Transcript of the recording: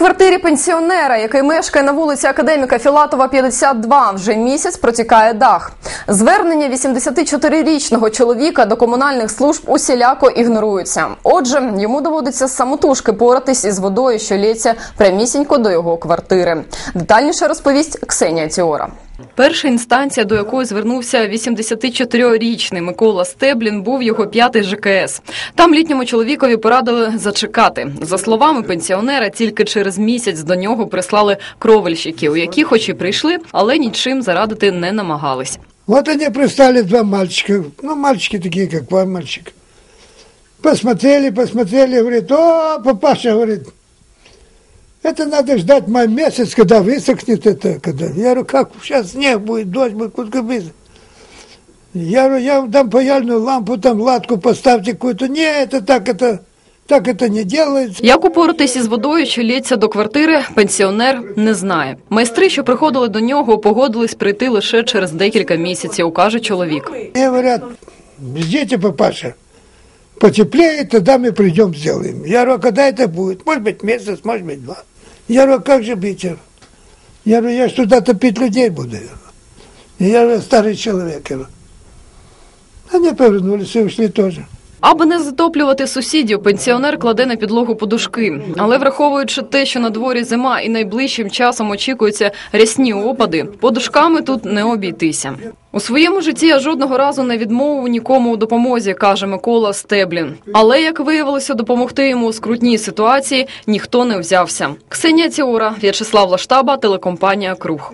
квартирі пенсіонера, який мешкає на вулиці Академіка Філатова, 52, вже місяць протікає дах. Звернення 84-річного чоловіка до комунальних служб усіляко ігноруються. Отже, йому доводиться самотужки поратись із водою, що лється прямісінько до його квартири. Детальніше розповість Ксенія Тіора. Перша інстанція, до якої звернувся 84-річний Микола Стеблін, був його п'ятий ЖКС. Там літньому чоловікові порадили зачекати. За словами пенсіонера, тільки через місяць до нього прислали кровельщиків, які, хоч і прийшли, але нічим зарадити не намагались. Вот они пристали два мальчика, ну, мальчики такие, как вам мальчик. Посмотрели, посмотрели, говорит, о, папаша, говорит, это надо ждать май месяц, когда высохнет это, когда. Я говорю, как сейчас снег будет, дождь будет, куда высохнет. Я говорю, я вам дам паяльную лампу, там латку поставьте какую-то. Не, это так, это, так это не делается. Як упоратись із водою, що лється до квартири, пенсіонер не знає. Майстри, що приходили до нього, погодились прийти лише через декілька місяців, каже чоловік. Мне говорят, ждите, папаша, потеплеет, тогда мы придем, сделаем. Я говорю, а когда это будет? Может быть, месяц, может быть, два. Я говорю, а как же быть? Я говорю, я ж туда топить людей буду. Я говорю, старый человек. Я говорю. Они повернулись и ушли тоже. Аби не затоплювати сусідів, пенсіонер кладе на підлогу подушки. Але враховуючи те, що на дворі зима і найближчим часом очікуються рясні опади, подушками тут не обійтися. У своєму житті я жодного разу не відмовив нікому у допомозі, каже Микола Стеблін. Але як виявилося, допомогти йому у скрутній ситуації ніхто не взявся. Ксенія Ціора, В'ячеслав Лаштаба, телекомпанія Круг.